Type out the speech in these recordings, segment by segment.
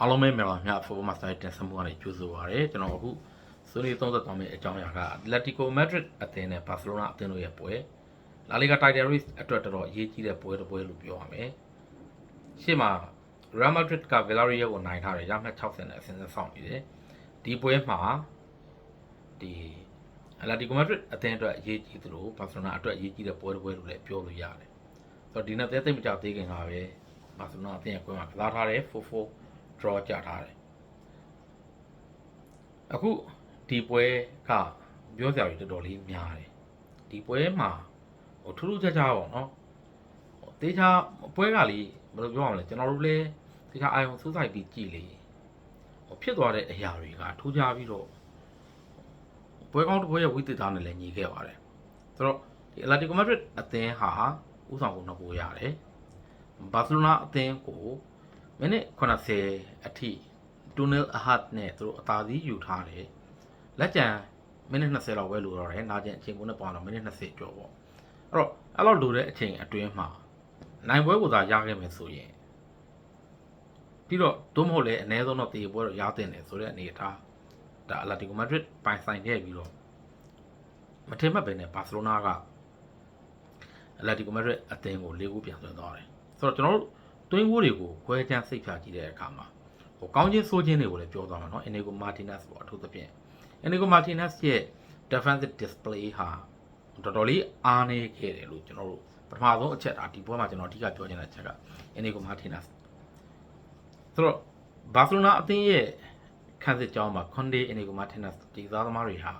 အားလုံးပဲမြန်မာမြတ် Football Master ရဲ့တင်ဆက်မှုကနေကြိုးဆိုပါရစေကျွန်တော်အခုဆွေးနွေးသုံးသပ်သွားမယ့်အကြောင်းအရာက Atletico Madrid အသင်းနဲ့ Barcelona အသင်းတို့ရဲ့ပွဲ La Liga Title Race အတွက်တော်တော်အရေးကြီးတဲ့ပွဲတစ်ပွဲလို့ပြောရမယ်ရှေ့မှာ Real Madrid က Villarreal ကိုနိုင်ထားတယ်ရမှတ်60နဲ့အဆင့်ဆက်ဆောင်နေတယ်ဒီပွဲမှာဒီ Atletico Madrid အသင်းအတွက်အရေးကြီးသလို Barcelona အတွက်အရေးကြီးတဲ့ပွဲတစ်ပွဲလို့လည်းပြောလို့ရတယ်ဆိုတော့ဒီနေ့သိမကြသေးခင်ကပဲ Barcelona အသင်းရဲ့ပွဲမှာကစားထားတယ်4-4 draw ကြထားတယ်အခုဒီပွဲကပြောစရာကြီးတော်တော်လေးများတယ်ဒီပွဲမှာဟိုထူးထူးခြားခြားပေါ့နော်ဟိုတေးခြားပွဲကလေဘယ်လိုပြောရမလဲကျွန်တော်တို့လည်းတေးခြားအာယုံစူးစိုက်ပြီးကြည့်လေဟိုဖြစ်သွားတဲ့အရာတွေကထူးခြားပြီးတော့ပွဲကောင်းတစ်ပွဲရဲ့ဝိသေသနဲ့လည်းညီခဲ့ပါတယ်ဆိုတော့ဒီ Atletico Madrid အသင်းဟာဥဆောင်ကိုနှစ်ကိုရတယ်ဘာစီလိုနာအသင်းကို မိနစ်80အထိတူနယ်အဟတ်နဲ့သူတို့အသာစီးယူထားတယ်လက်ကျန်မိနစ်20လောက်ပဲလိုတော့တယ်နာကျင်အချိန်ကိုနဲ့ပေါင်းတော့မိနစ်20ကျော်ပေါ့အဲ့တော့အဲ့လောက်လိုတဲ့အချိန်အတွင်းမှာနိုင်ပွဲကိုသာရခဲ့မယ်ဆိုရင်ပြီးတော့ဒုမဟုတ်လေအနည်းဆုံးတော့တေပွဲတော့ရတင်တယ်ဆိုတဲ့အနေအထားဒါအလာတီကိုမက်ဒရစ်ပိုင်ဆိုင်ခဲ့ပြီးတော့မထင်မှတ်ပဲနဲ့ဘာစီလိုနာကအလာတီကိုမက်ဒရစ်အသင်းကို၄ခုပြန်ဆွဲသွားတယ်ဆိုတော့ကျွန်တော်တို့ တွင်းကိုတွေကိုခွဲချမ်းစိတ်ဖြာကြည့်တဲ့အခါမှာဟိုကောင်းချင်းဆိုးချင်းတွေကိုလည်းပြောသွားမှာเนาะ Inigo Martinez ပေါ့အထူးသဖြင့် Inigo Martinez ရဲ့ defensive display ဟာတော်တော်လေးအားနေခဲ့တယ်လို့ကျွန်တော်တို့ပထမဆုံးအချက်ဒါဒီပွဲမှာကျွန်တော်အဓိကပြောချင်တဲ့အချက်က Inigo Martinez ဆိုတော့ဘာစီလိုနာအသင်းရဲ့ခန်းစစ်ကြောင်းမှာ Conde Inigo Martinez ဒီကစားသမားတွေဟာ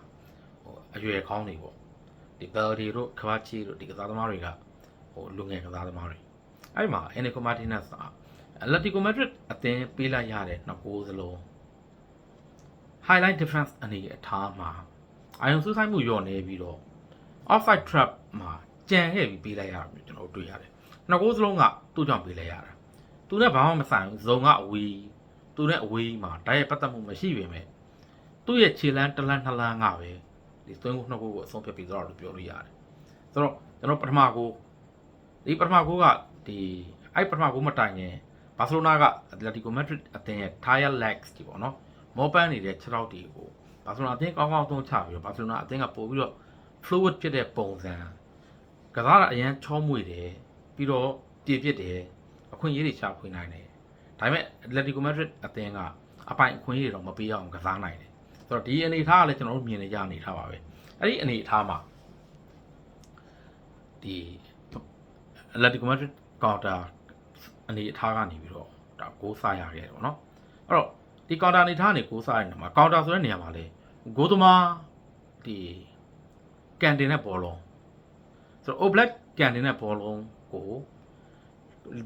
ဟိုအရွယ်ကောင်းနေပေါ့ဒီ Balde တို့ Kvachi တို့ဒီကစားသမားတွေကဟိုလူငယ်ကစားသမားတွေ အဲ့မှာ Enrico Martinez က Atletico Madrid အသင်းပေးလိုက်ရတဲ့နှစ်ကိုးစလုံး highlight difference အနေအထားမှာအာယုံစူးစိုက်မှုလျော့နေပြီးတော့ offside trap မှာကြံခဲ့ပြီးပေးလိုက်ရတာမျိုးကျွန်တော်တို့တွေ့ရတယ်။နှစ်ကိုးစလုံးကသူ့ကြောင့်ပေးလိုက်ရတာ။သူနဲ့ဘာမှမဆိုင်ဘူး။ဇုံကအဝေးသူနဲ့အဝေးမှာတိုက်ရိုက်ပတ်သက်မှုမရှိပေမဲ့သူ့ရဲ့ခြေလမ်းတစ်လန်းနှစ်လန်းကပဲဒီသွင်းကိုနှစ်ကိုးကိုအဆုံးဖြတ်ပြီးတော့လို့ပြောလို့ရတယ်။ဆိုတော့ကျွန်တော်ပထမကို ဒီပထမကိုကဒီအဲ့ပထမကိုမတိုင်ရင်ဘာစီလိုနာကအက်တလက်တီကိုမက်ဒရစ်အသင်းရဲ့ tire legs ဒီပေါ့နော်မောပန်းနေတဲ့ခြေထောက်တွေကိုဘာစီလိုနာအသင်းကောင်းကောင်းသုံးချပြီးတော့ဘာစီလိုနာအသင်းကပို့ပြီးတော့ fluid ဖြစ်တဲ့ပုံစံကစားတာအရန်ချောမွေတယ်ပြီးတော့ပြည့်ပြစ်တယ်အခွင့်အရေးတွေရှာဖွေနိုင်တယ်ဒါပေမဲ့ Atletico Madrid အသင်းကအပိုင်အခွင့်အရေးတွေတော့မပေးအောင်ကစားနိုင်တယ်ဆိုတော့ဒီအနေအထားကလည်းကျွန်တော်တို့မြင်နေကြအနေထားပါပဲအဲ့ဒီအနေအထားမှာဒီ Atletico Madrid ကောင်တာအနေအထားကနေပြီးတော့ဒါဂိုးစားရခဲ့တယ်ပေါ့နော်အဲ့တော့ဒီကောင်တာအနေအထားကနေဂိုးစားရတဲ့နေရာမှာကောင်တာဆိုတဲ့နေရာမှာလေဂိုးသမားဒီကန်တင်တဲ့ဘောလုံးဆိုတော့ Oblak ကန်တင်တဲ့ဘောလုံးကို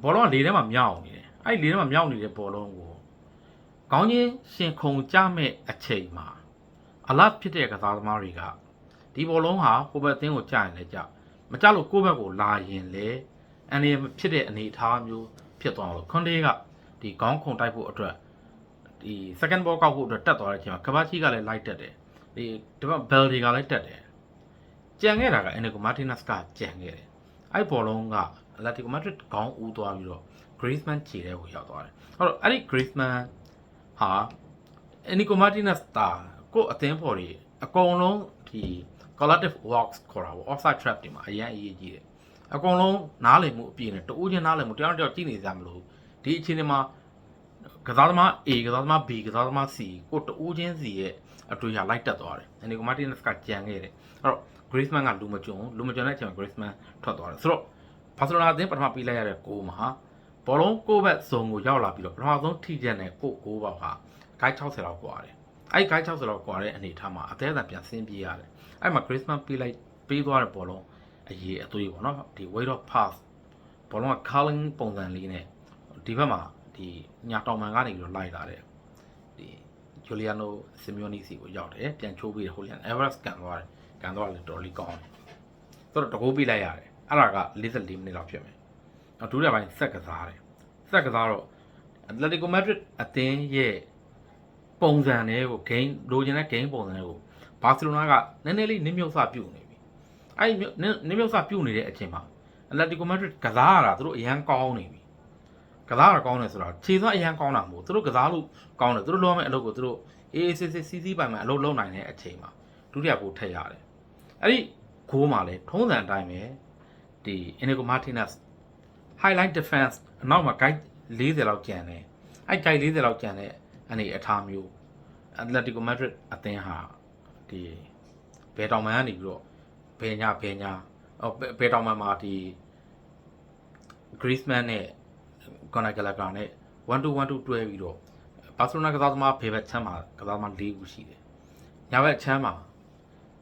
ဘောလုံးကလေထဲမှာမြောက်နေတယ်အဲ့ဒီလေထဲမှာမြောက်နေတဲ့ဘောလုံးကိုကောင်းချင်းရှင်ခုံကြမဲ့အချိန်မှာအလတ်ဖြစ်တဲ့ကစားသမားတွေကဒီဘောလုံးဟာကိုယ့်ဘက်အသင်းကိုကြာရင်လည်းကြာမကြလို့ကိုယ့်ဘက်ကိုလာရင်လည်း အန်ဒီဖြစ်တဲ့အနေအထားမျိုးဖြစ်သွားလို့ခွန်တေးကဒီခေါင်းခုန်တိုက်ဖို့အတွက်ဒီ second ball ကောက်ဖို့အတွက်တက်သွားတဲ့အချိန်မှာကဘာချီကလည်းလိုက်တက်တယ်ဒီဒီဘက်ဘယ်ဒီကလည်းတက်တယ်ကြံခဲ့တာကအန်ဒီကိုမာတင်နက်စ်ကကြံခဲ့တယ်အဲ့ဘောလုံးကအလက်တီကိုမက်ဒရစ်ခေါင်းဦးသွားပြီးတော့ Griezmann ခြေထဲကိုရောက်သွားတယ်အဲ့တော့အဲ့ဒီ Griezmann ဟာအန်ဒီကိုမာတင်နက်စ်တာကိုအသင်းဖော်တွေအကုန်လုံးဒီ collective works ခေါ်တာပေါ့ offside trap တွေမှာအရင်အရေးကြီးတယ် အကုန်လုံးနားလည်မှုအပြည့်နဲ့တူးချင်းနားလည်မှုတယောက်တစ်ယောက်ကြည့်နေကြမလို့ဒီအချိန်ဒီမှာကစားသမား A ကစားသမား B ကစားသမား C ကိုတူးချင်းစီရဲ့အတွေ့အကြုံလိုက်တက်သွားတယ်။အန်ဒီကိုမာတင်နက်စ်ကကြံခဲ့တယ်။အဲ့တော့ Griezmann ကလူမကျွန်းလူမကျွန်းတဲ့အချိန်မှာ Griezmann ထွက်သွားတယ်။ဆိုတော့ဘာစီလိုနာအသင်းပထမပြီးလိုက်ရတဲ့ဂိုးမှာဘောလုံးကိုယ့်ဘက်ဇုံကိုရောက်လာပြီးတော့ပထမဆုံးထိချက်နဲ့ကိုယ့်ဂိုးပေါက်ဟာဂိုင်း60လောက်กว่าတယ်။အဲ့ဂိုင်း60လောက်กว่าတဲ့အနေအထားမှာအသေးအံပြန်ဆင်းပြေးရတယ်။အဲ့မှာ Griezmann ပေးလိုက်ပေးသွားတဲ့ဘောလုံး အရေးအသွေးပေါ့နော်ဒီ weight of pass ဘောလုံးက curling ပုံစံလေးနဲ့ဒီဘက်မှာဒီညာတောင်ပန်ကနေပြီးတော့လိုက်လာတယ်ဒီ Giuliano Simeone စီကိုရောက်တယ်ပြန်ချိုးပြီးတယ် Julian Alvarez ကန်သွားတယ်ကန်သွားတယ်တော်တော်လေးကောင်းတယ်ဆိုတော့တကိုးပေးလိုက်ရတယ်အဲ့ဒါက44မိနစ်လောက်ဖြစ်မယ်နောက်ဒုတိယပိုင်းဆက်ကစားတယ်ဆက်ကစားတော့ Atletico Madrid အသင်းရဲ့ပုံစံတွေကို game လိုချင်တဲ့ game ပုံစံတွေကို Barcelona ကနည်းနည်းလေးနင်းမြုပ်စပြုတ်နေပြီ အဲ့ဒီနင်းမြုပ်စပြုတ်နေတဲ့အချိန်မှာအက်လက်တီကိုမက်ဒရစ်ကစားရတာသူတို့အရန်ကောင်းနေပြီကစားတာကောင်းတယ်ဆိုတာခြေစွမ်းအရန်ကောင်းတာမဟုတ်သူတို့ကစားလို့ကောင်းတယ်သူတို့လုပ်ရမယ့်အလုပ်ကိုသူတို့အေးအေးဆေးဆေးစီးစီးပိုင်ပိုင်အလုပ်လုပ်နိုင်တဲ့အချိန်မှာဒုတိယကိုထည့်ရတယ်အဲ့ဒီဂိုးမှာလေထုံးစံအတိုင်းပဲဒီ Inigo Martinez highlight defense အနောက်မှာ guide 40လောက်ကျန်တယ်အဲ့ guide 40လောက်ကျန်တဲ့အနေအထားမျိုး Atletico Madrid အသင်းဟာဒီဘယ်တောင်မှန်းကနေပြီးတော့ ဘယ်ညာဘယ်ညာအော်ဘယ်ဘယ်တောင်မှန်းမှာဒီ Griezmann နဲ့ Conor Gallagher နဲ့1 to 1 to တွဲပြီးတော့ဘာစီလိုနာကစားသမားဖေဘက်ချမ်းမှာကစားသမား၄ခုရှိတယ်။ညာဘက်ချမ်းမှာ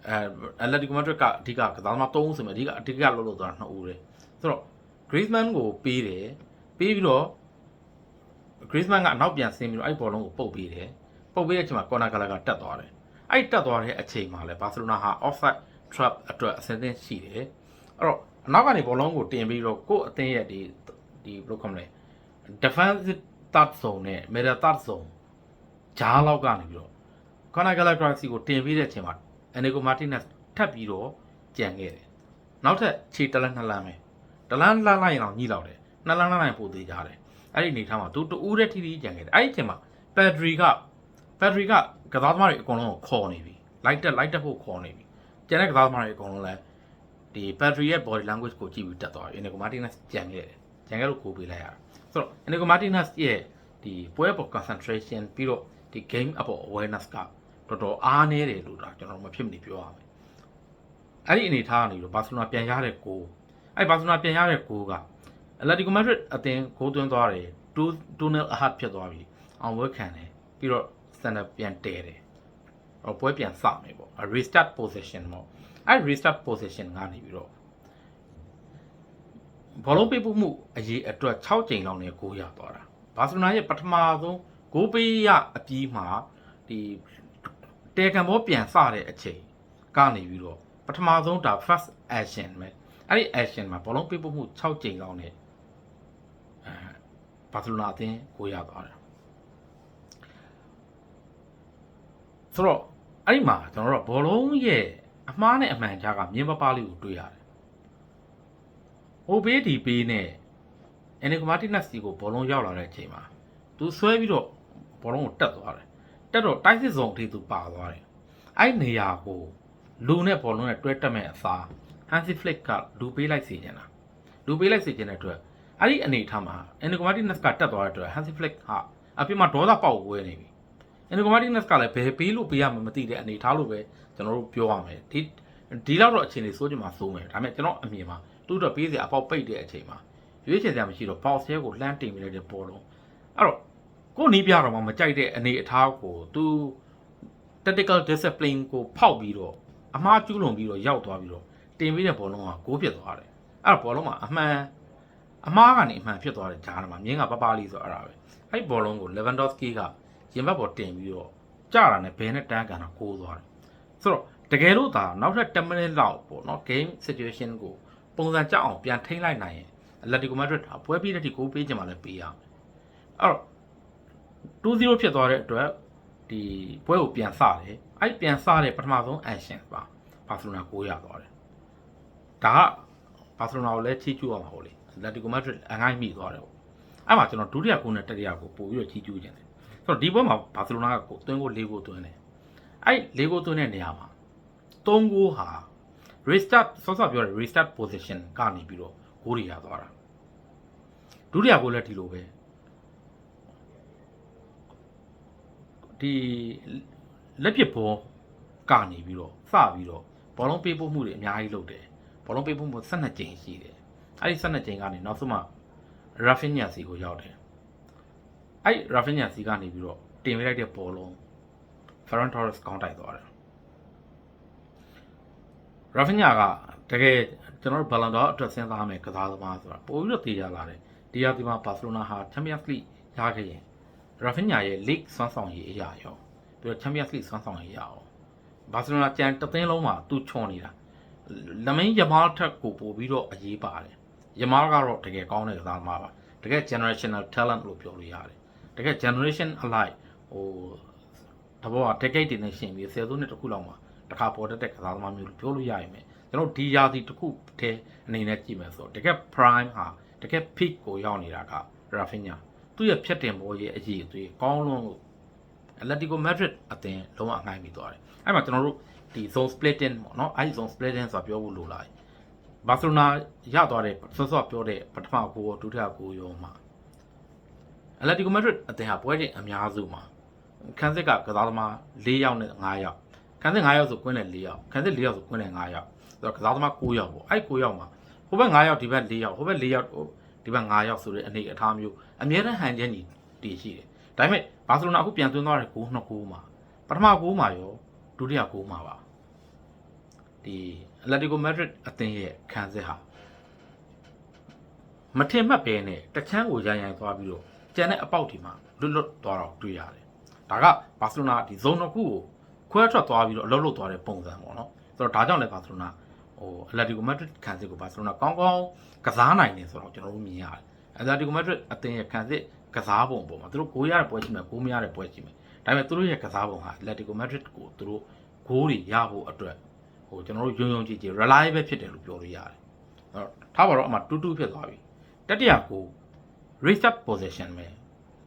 အဲ Atletico Madrid ကအဓိကကစားသမား၃ဦးဆိုမှအဓိကအဓိကလှုပ်လို့သွားတာ2ဦးတယ်။ဆိုတော့ Griezmann ကိုပေးတယ်ပေးပြီးတော့ Griezmann ကအနောက်ပြန်ဆင်းပြီးတော့အဲ့ဘောလုံးကိုပုတ်ပေးတယ်။ပုတ်ပေးတဲ့အချိန်မှာ Conor Gallagher တက်သွားတယ်။အဲ့တက်သွားတဲ့အချိန်မှာလဲဘာစီလိုနာဟာ offside trap အတွက်အဆင်သင့်ရှိတယ်။အဲ့တော့အနောက်ကနေဘောလုံးကိုတင်ပြီးတော့ကိုယ့်အသင်းရဲ့ဒီဒီဘယ်လိုခေါ်မလဲ defensive third zone နဲ့ middle third zone ဂျားလောက်ကနေပြီးတော့ Conor Gallagher စီကိုတင်ပြီးတဲ့အချိန်မှာ Enigo Martinez ထပ်ပြီးတော့ကြံခဲ့တယ်။နောက်ထပ်ခြေတလန်းနှစ်လန်းပဲ။တလန်းလန်းလိုက်ရင်တော့ညှိလောက်တယ်။နှစ်လန်းလန်းလိုက်ပိုသေးကြတယ်။အဲ့ဒီအနေထားမှာသူတူးတဲ့ထိထိကြံခဲ့တယ်။အဲ့ဒီအချိန်မှာ Pedri က Pedri ကကစားသမားတွေအကုန်လုံးကိုခေါ်နေပြီ။ light တက် light တက်ဖို့ခေါ်နေပြီ။ ကျန်တဲ့ကစားသမားတွေအကုန်လုံးလည်းဒီ Pedri ရဲ့ body language ကိုကြည့်ပြီးတက်သွားပြီ။ Enigo Martinez ကြံခဲ့တယ်။ကြံခဲ့လို့ကိုပေးလိုက်ရတာ။ဆိုတော့ Enigo Martinez ရဲ့ဒီပွဲပေါ် concentration ပြီးတော့ဒီ game အပေါ် awareness ကတော်တော်အားနည်းတယ်လို့ဒါကျွန်တော်မဖြစ်မနေပြောရမယ်။အဲ့ဒီအနေထားကနေတော့ဘာစီလိုနာပြန်ရတဲ့ကိုအဲ့ဘာစီလိုနာပြန်ရတဲ့ကိုကအက်တလတီကိုမက်ဒရစ်အသင်းဂိုးသွင်းသွားတယ်2 2-0အဟတ်ဖြစ်သွားပြီ။အောင်ဝဲခံတယ်ပြီးတော့စတန်ဒါပြန်တဲတယ်။ဟော ပွဲပြန်စမယ်ပေါ့။ restart position ပေါ့။အဲ့ restart position ကနေပြီးတော့ဘောလုံးပေးဖို့မှုအရေးအတွက်6ကြိမ်လောက်နဲ့ဂိုးရသွားတာ။ဘာစီလိုနာရဲ့ပထမဆုံးဂိုးပေးရအပြီးမှာဒီတဲကံဘောပြန်စတဲ့အချိန်ကနေပြီးတော့ပထမဆုံးဒါ first action ပဲအဲ့ဒီ action မှာဘောလုံးပေးပို့မှု6ကြိမ်လောက်နဲ့အဲဘာစီလိုနာအသင်းကိုရသွားတယ်ဆိုတော့ အဲ့ဒီမှာကျွန်တော်တို့ဘောလုံးရဲ့အမှားနဲ့အမှန်ကြားကမြင်းပပလေးကိုတွေ့ရတယ်ဟိုဘေးဒီဘေးနဲ့အန်နီကိုမာတီနက်စီကိုဘောလုံးရောက်လာတဲ့အချိန်မှာသူဆွဲပြီးတော့ဘောလုံးကိုတက်သွားတယ်တက်တော့တိုက်စစ်စုံအထိသူပါသွားတယ်အဲ့နေရာကိုလူနဲ့ဘောလုံးနဲ့တွဲတက်မဲ့အစားဟန်စီဖလစ်ကလူပေးလိုက်စီနေတာလူပေးလိုက်စီခြင်းတဲ့အတွက်အဲ့ဒီအနေထားမှာအန်နီကိုမာတီနက်စ်ကတက်သွားတဲ့အတွက်ဟန်စီဖလစ်ဟာအပြစ်မှာဒေါသပေါက်ဝဲနေပြီ အန်နီကိုမာတီနက်စ်ကလည်းဘယ်ပေးလို့ပေးရမှမသိတဲ့အနေထားလို့ပဲကျွန်တော်တို့ပြောရမယ်ဒီဒီလောက်တော့အခြေအနေစိုးကြမှာစိုးမယ်ဒါပေမဲ့ကျွန်တော်အမြင်မှာသူ့တော့ပေးစရာအပေါက်ပိတ်တဲ့အချိန်မှာရွေးချယ်စရာမရှိတော့ပေါက်ဆဲကိုလှမ်းတင်မိလိုက်တဲ့ပေါ်လုံးအဲ့တော့ကိုနီးပြတော့မှမကြိုက်တဲ့အနေအထားကိုသူ tactical discipline ကိုဖောက်ပြီးတော့အမှားကျူးလွန်ပြီးတော့ရောက်သွားပြီးတော့တင်ပြီးတဲ့ဘောလုံးကဂိုးဖြစ်သွားတယ်အဲ့တော့ဘောလုံးကအမှန်အမှားကနေအမှန်ဖြစ်သွားတယ်ဂျားမှာမြင်းကပပလေးဆိုအဲ့ဒါပဲအဲ့ဘောလုံးကို Lewandowski က ရင်ဘတ်ပေါ်တင်ပြီးတော့ကြတာနဲ့ဘယ်နဲ့တန်းကန်တော့ကိုးသွားတယ်ဆိုတော့တကယ်လို့သာနောက်ထပ်10မိနစ်လောက်ပေါ့နော် game situation ကိုပုံစံကြောက်အောင်ပြန်ထိန်းလိုက်နိုင်ရင် Atletico Madrid ဟာပွဲပြီးတဲ့ဒီဂိုးပေးချင်မှလည်းပေးရမယ်အဲ့တော့2-0ဖြစ်သွားတဲ့အတွက်ဒီပွဲကိုပြန်စတယ်အဲ့ပြန်စတဲ့ပထမဆုံး action ပါဘာစီလိုနာကိုရသွားတယ်ဒါကဘာစီလိုနာကိုလည်းချီးကျူးအောင်ပါဟိုလေ Atletico Madrid အငိုင်းမိသွားတယ်ပေါ့အဲ့မှာကျွန်တော်ဒုတိယဂိုးနဲ့တတိယဂိုးပို့ပြီးတော့ချီးကျူးခြင်းတယ် ဆိုတော့ဒီပွဲမှာဘာစီလိုနာကကိုသွင်းကို၄ဂိုးသွင်းတယ်အဲ့၄ဂိုးသွင်းတဲ့နေရာမှာ၃ဂိုးဟာ restart ဆော့ဆော့ပြောတယ် restart position ကနေပြီးတော့ဂိုးတွေရသွားတာဒုတိယဂိုးလည်းဒီလိုပဲဒီလက်ပစ်ဘောကနေပြီးတော့စပြီးတော့ဘောလုံးပေးပို့မှုတွေအများကြီးလုပ်တယ်ဘောလုံးပေးပို့မှု12ကြိမ်ရှိတယ်အဲ့ဒီ12ကြိမ်ကနေနောက်ဆုံးမှ Rafinha စီကိုရောက်တယ် အဲ့ Rafinha စီကနေပြီးတော့တင်ပေးလိုက်တဲ့ဘောလုံး Ferran Torres ကောင်းတိုက်သွားတယ် Rafinha ကတကယ်ကျွန်တော်တို့ Ballon d'Or အတွက်စဉ်းစားမယ်ကစားသမားဆိုတာပိုပြီးတော့တည်ရလာတယ်ဒီဟာဒီမှာ Barcelona ဟာ Champions League ရခဲ့ရင် Rafinha ရဲ့ League ဆွမ်းဆောင်ရည်အရာရောပြီးတော့ Champions League ဆွမ်းဆောင်ရည်အရာရော Barcelona ကြံတသိန်းလုံးမှာသူ့ချွန်နေတာလမင်းယမားထက်ကိုပို့ပြီးတော့အရေးပါတယ်ယမားကတော့တကယ်ကောင်းတဲ့ကစားသမားပါတကယ် generational talent လို့ပြောလို့ရတယ် တကယ် generation alike ဟိုတဘောက decade တွေနဲ့ရှင်ပြီးဆယ်စုနှစ်တစ်ခုလောက်မှာတခါပေါ်တတ်တဲ့ကစားသမားမျိုးလို့ပြောလို့ရရင်ပဲကျွန်တော်ဒီယာစီတစ်ခုတည်းအနေနဲ့ကြည့်မယ်ဆိုတော့တကယ် prime ဟာတကယ် peak ကိုရောက်နေတာကရာဖင်ညာသူ့ရဲ့ဖြတ်တင်ဘောရဲ့အရေးအသွေးကောင်းလွန်းလို့ Atletico Madrid အသင်းလုံးဝအငှိုင်းပြီးသွားတယ်အဲ့မှာကျွန်တော်တို့ဒီ zone splitting ပေါ့နော်အဲ့ဒီ zone splitting ဆိုတာပြောဖို့လိုလာတယ်ဘာစီလိုနာရသွားတဲ့ဆော့ဆော့ပြောတဲ့ပထမကိုရောဒုတိယကိုရောမှာ Atletico Madrid အသင်းဟာပွဲချိန်အများစုမှာခန်းစစ်ကကစားသမား၄ယောက်နဲ့၅ယောက်ခန်းစစ်၅ယောက်ဆိုကွင်းနဲ့၄ယောက်ခန်းစစ်၄ယောက်ဆိုကွင်းနဲ့၅ယောက်ဆိုတော့ကစားသမား9ယောက်ပေါ့အဲ့9ယောက်မှာဟိုဘက်9ယောက်ဒီဘက်4ယောက်ဟိုဘက်4ယောက်ဒီဘက်5ယောက်ဆိုတဲ့အနေအထားမျိုးအများနဲ့ဟန်ချက်ညီတည်ရှိတယ်ဒါပေမဲ့ဘာစီလိုနာအခုပြန်သွင်းသွားတဲ့9 2 9မှာပထမ9မှာရောဒုတိယ9မှာပါဒီ Atletico Madrid အသင်းရဲ့ခန်းစစ်ဟာမထင်မှတ်ပဲနဲ့တချမ်းကိုရန်ရန်သွားပြီးတော့ ကျန်တဲ့အပေါက်ဒီမှာလွတ်လွတ်သွားတော့တွေ့ရတယ်ဒါကဘာစီလိုနာဒီ zone တစ်ခုကိုခွဲထွက်သွားပြီးတော့အလုပ်လုပ်သွားတဲ့ပုံစံပေါ့နော်ဆိုတော့ဒါကြောင့်လည်းဘာစီလိုနာဟို Atletico Madrid ခန်းစစ်ကိုဘာစီလိုနာကောင်းကောင်းကစားနိုင်တယ်ဆိုတော့ကျွန်တော်တို့မြင်ရတယ် Atletico Madrid အသင်းရဲ့ခန်းစစ်ကစားပုံပေါ်မှာသူတို့ဂိုးရတဲ့ပွဲရှိမယ်ဂိုးမရတဲ့ပွဲရှိမယ်ဒါပေမဲ့သူတို့ရဲ့ကစားပုံဟာ Atletico Madrid ကိုသူတို့ဂိုးတွေရဖို့အတွက်ဟိုကျွန်တော်တို့ယုံယုံကြည်ကြည် reliable ဖြစ်တယ်လို့ပြောလို့ရတယ်အဲ့တော့ထားပါတော့အမှတူးတူးဖြစ်သွားပြီတတိယကို reset position ပဲ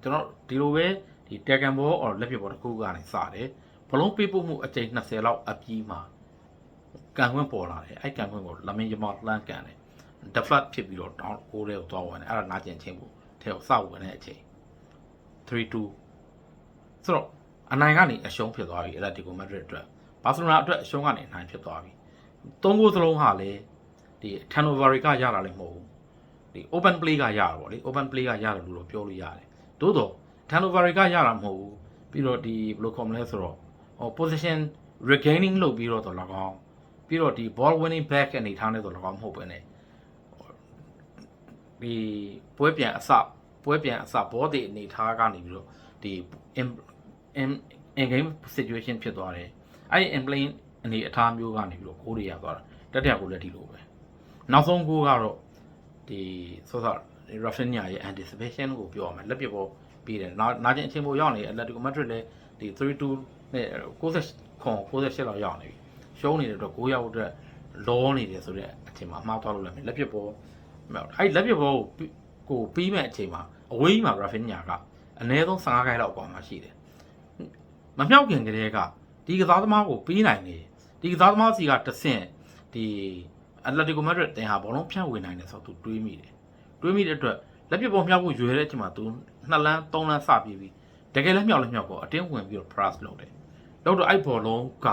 ကျွန်တော်ဒီလိုပဲဒီ tag and ball or လက်ပြဘောတစ်ခုကနေစတယ်ဘလုံးပေးပို့မှုအကြိမ်20လောက်အပြီးမှာကန်ခွင့်ပေါ်လာတယ်အဲ့ကန်ခွင့်ကိုလမင်းရမလှမ်းကန်တယ် deflect ဖြစ်ပြီးတော့ down ကိုလေးကိုသွားဝင်တယ်အဲ့ဒါနာကျင်ချင်းကိုထဲကိုစဝင်တဲ့အချိန်3-2ဆိုတော့အနိုင်ကနေအရှုံးဖြစ်သွားပြီအဲ့ဒါဒီကိုမက်ဒရစ်အတွက်ဘာစီလိုနာအတွက်အရှုံးကနေအနိုင်ဖြစ်သွားပြီသုံးခုစလုံးဟာလေဒီ turnover ကရတာလည်းမဟုတ်ဘူး ဒီ open play ကရတာပေါ့လေ open play ကရတယ်လို့တော့ပြောလို့ရတယ်သို့တော့ turnover ကရတာမဟုတ်ဘူးပြီးတော့ဒီဘယ်လိုခေါ်မလဲဆိုတော့ဟို position regaining လုပ်ပြီးတော့တော့၎င်းပြီးတော့ဒီ ball winning back အနေထားနဲ့တော့၎င်းမဟုတ်ပဲねဒီပွဲပြန်အစပွဲပြန်အစဘောဒီအနေထားကနေပြီးတော့ဒီ in in in game situation ဖြစ်သွားတယ်အဲ့ဒီ in play အနေအထားမျိုးကနေပြီးတော့ကိုးတွေရသွားတာတက်တက်ကိုလည်းဒီလိုပဲနောက်ဆုံးကိုးကတော့ ဒီဆော့ဆော့ Rafinha ရဲ့ anticipation ကိုပြောရမယ်လက်ပြပေါ်ပြီးတယ်နာကျင်အချိန်ပိုရောက်နေ Atletico Madrid လည်းဒီ3-2နဲ့60ခွန်68လောက်ရောက်နေပြီရှုံးနေတဲ့အတွက်9ရောက်အတွက်လောနေတယ်ဆိုတော့အချိန်မှာအမှားသွားလို့လည်းလက်ပြပေါ်အဲ့လက်ပြပေါ်ကိုကိုပြီးမဲ့အချိန်မှာအဝေးကြီးမှာ Rafinha ကအနည်းဆုံး15ခိုင်လောက်အပေါ်မှာရှိတယ်မမြောက်ခင်ကလေးကဒီကစားသမားကိုပေးနိုင်နေဒီကစားသမားစီကတဆင့်ဒီ Atletico Madrid တင်ဟာဘောလုံးဖြန့်ဝေနိုင်တယ်ဆိုတော့သူတွေးမိတယ်တွေးမိတဲ့အတွက်လက်ပြပေါ်မြောက်ဖို့ရွယ်တဲ့အချိန်မှာသူနှစ်လန်းသုံးလန်းစပြေးပြီးတကယ်လည်းမြောက်လည်းမြောက်တော့အတင်းဝင်ပြီးတော့ press လုပ်တယ်လုပ်တော့အဲ့ဘောလုံးက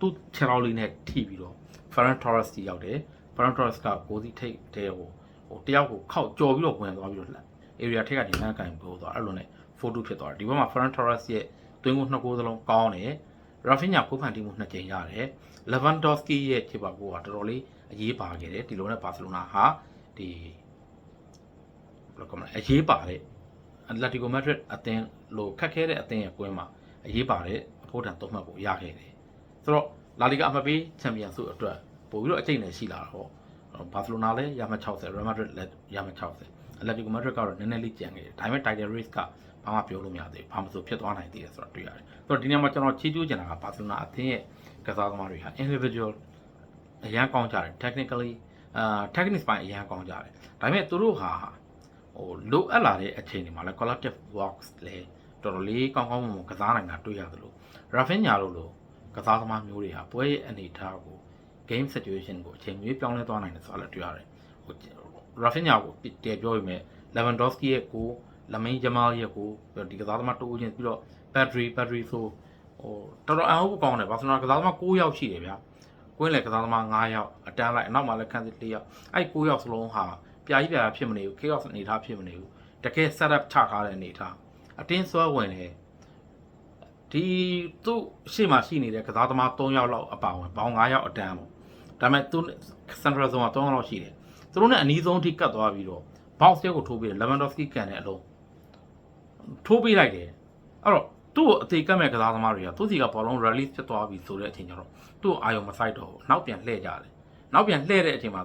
သူ့ခြေထောက်လေးနဲ့ထိပြီးတော့ Ferran Torres တီရောက်တယ် Ferran Torres ကကိုစီထိတ်တဲ့ဟိုဟိုတယောက်ကိုခောက်ကြော်ပြီးတော့ဝင်သွားပြီးတော့လှန် area ထက်ကဒီလမ်းကန်ပို့သွားအဲ့လိုနဲ့ photo ဖြစ်သွားတယ်ဒီဘက်မှာ Ferran Torres ရဲ့တွင်းကိုနှစ်ကိုးစလုံးကောင်းတယ် Rafinha ကိုဖန်တီးမှုနှစ်ကြိမ်ရတယ် Lewandowski ရဲ့ခြေပါကိုကတော်တော်လေး အရေးပါခဲ့တယ်ဒီလိုနဲ့ဘာစီလိုနာဟာဒီဘယ်လိုကောမလဲအရေးပါတဲ့ Atletico Madrid အသင်းလိုခက်ခဲတဲ့အသင်းရဲ့ကွင်းမှာအရေးပါတဲ့အဖို့တန်သုံးမှတ်ကိုရခဲ့တယ်ဆိုတော့လာလီဂါအမပေးချန်ပီယံဆုအတွက်ပို့ပြီးတော့အကျိတ်နဲ့ရှိလာတော့ဘာစီလိုနာလည်းရမှ60 Real Madrid လည်းရမှ60 Atletico Madrid ကတော့နည်းနည်းလေးကြံခဲ့တယ်ဒါပေမဲ့ title race ကဘာမှပြောလို့မရသေးဘူးဘာမှမဆိုဖြစ်သွားနိုင်သေးတယ်ဆိုတော့တွေ့ရတယ်ဆိုတော့ဒီနေရာမှာကျွန်တော်ချီးကျူးချင်တာကဘာစီလိုနာအသင်းရဲ့ကစားသမားတွေဟာ individual အရန်ကောင်းကြတယ် technically အာ techniques ပိုင်းအရန်ကောင်းကြတယ်ဒါပေမဲ့သူတို့ဟာဟိုလိုအပ်လာတဲ့အချိန်တွေမှာလည်း collective works လည်းတော်တော်လေးကောင်းကောင်းမွန်မွန်ကစားနိုင်တာတွေ့ရတယ်လို့ Rafinha တို့လိုကစားသမားမျိုးတွေဟာပွဲရဲ့အနေအထားကို game situation ကိုအချိန်ကြီးပြောင်းလဲသွားနိုင်တယ်ဆိုတာလည်းတွေ့ရတယ်ဟို Rafinha ကိုတည်ပြောရမယ် Lewandowski ရဲ့ကို Lamine Yamal ရဲ့ကိုဒီကစားသမားတိုးချင်းပြီးတော့ battery battery ဆိုဟိုတော်တော်အဟုတ်ကောင်းတယ်ဘာလို့လဲကစားသမား9ယောက်ရှိတယ်ဗျာ ကွင်းလေကစားသမား9ယောက်အတန်းလိုက်အနောက်မှာလည်းခန်းစစ်4ယောက်အဲ့9ယောက်စလုံးဟာပြာကြီးပြာဖြစ်မနေဘူး chaos အနေထားဖြစ်မနေဘူးတကယ် setup ချထားတဲ့အနေထားအတင်းဆွဲဝင်တယ်ဒီသူ့ရှေ့မှာရှိနေတဲ့ကစားသမား3ယောက်လောက်အပါဝင်ဘောင်း9ယောက်အတန်းပေါ့ဒါပေမဲ့သူ central zone က3ယောက်လောက်ရှိတယ်သူတို့နဲ့အနီးဆုံးထိကတ်သွားပြီးတော့ box ရဲ့ကိုထိုးပြီးတယ် Lewandowski ကန်တဲ့အလုံးထိုးပေးလိုက်တယ်အဲ့တော့ သူ့ကိုအသေးကတ်မဲ့ကစားသမားတွေကသူ့စီကဘောလုံး release ဖြစ်သွားပြီဆိုတဲ့အချိန်ကျတော့သူ့ကိုအာယုံမဆိုင်တော့ဘူးနောက်ပြန်လှည့်ကြတယ်နောက်ပြန်လှည့်တဲ့အချိန်မှာ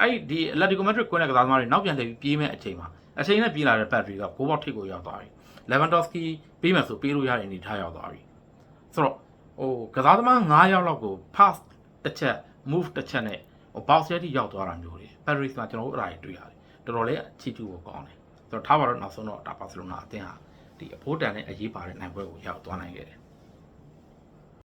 အဲ့ဒီ Atletico Madrid ကွင်းတဲ့ကစားသမားတွေနောက်ပြန်လှည့်ပြီးပြေးမဲ့အချိန်မှာအချိန်နဲ့ပြေးလာတဲ့ battery ကကိုးပေါက်ထိပ်ကိုရောက်သွားပြီ Lewandowski ပေးမယ်ဆိုပေးလို့ရတဲ့အနေထားရောက်သွားပြီဆိုတော့ဟိုကစားသမား9ယောက်လောက်ကို pass တစ်ချက် move တစ်ချက်နဲ့ဟို box ရဲ့ထိရောက်သွားတာမျိုးတွေ battery ကကျွန်တော်တို့အဲ့ဒါတွေတွေ့ရတယ်တော်တော်လေးချီကျူးဖို့ကောင်းတယ်ကျွန်တော်ထားပါတော့နောက်ဆုံးတော့ဒါဘာစီလိုနာအသင်းဟာ ဒီအဖိုးတန်နဲ့အရေးပါတဲ့နိုင်ပွဲကိုရောက်သွားနိုင်ခဲ့တယ်